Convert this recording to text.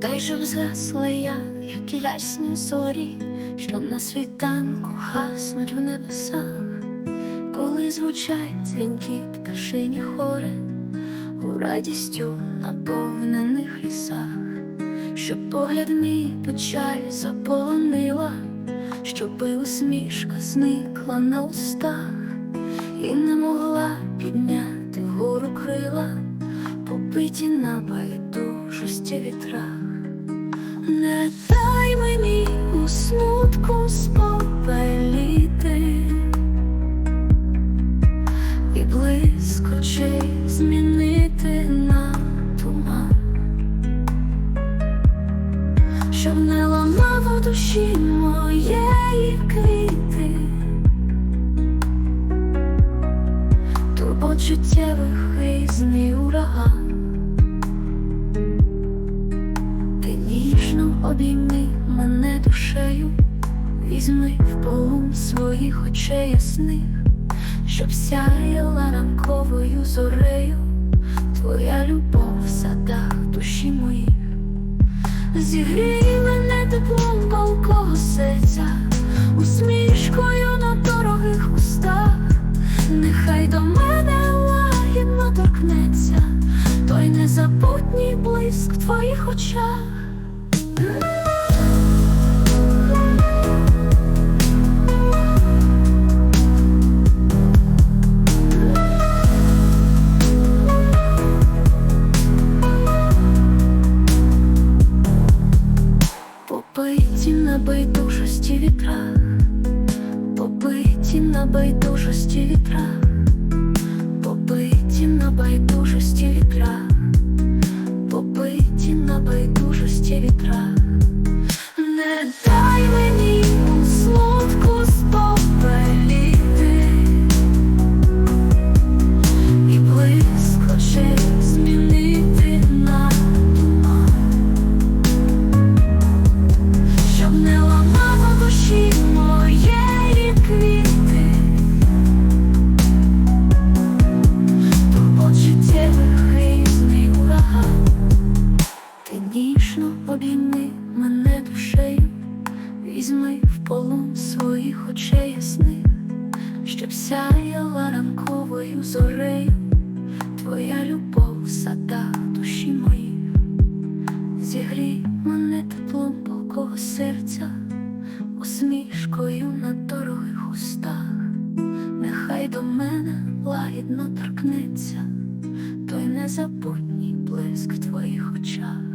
Дай щоб згасла я, як ясні зорі, що на світанку гаснуть в небесах, коли звучать дзвінки пташині хори у радістю наповнених лісах, щоб погляд мій печаль заполонила, щоби усмішка зникла на устах, і не могла підняти вгору крила, побиті на байдужості вітрах. Не дай мені у смутку спопеліти. І блиск очей змінити на туман, щоб не ламав душі моєї квіти, турбот життєвих різний ураган. Обійми мене душею, візьми в полум своїх очей ясних, щоб сяяла ранковою зорею, твоя любов в садах душі моїх, зігрій мене теплом палкого серця, усмішкою на дорогих устах, нехай до мене лагідно торкнеться той незабутній блиск в твоїх очах. Побиті на байдужості вітрах, побиті на байдужості вітрах, побиті на байдужості вітрах, Обійми мене душею, візьми в полон своїх очей ясних, щоб сяяла ранковою зорею, твоя любов в садах душі моїх. Зігрій мене теплом полкого серця, усмішкою на дорогих устах, нехай до мене лагідно торкнеться той незабутній блиск в твоїх очах.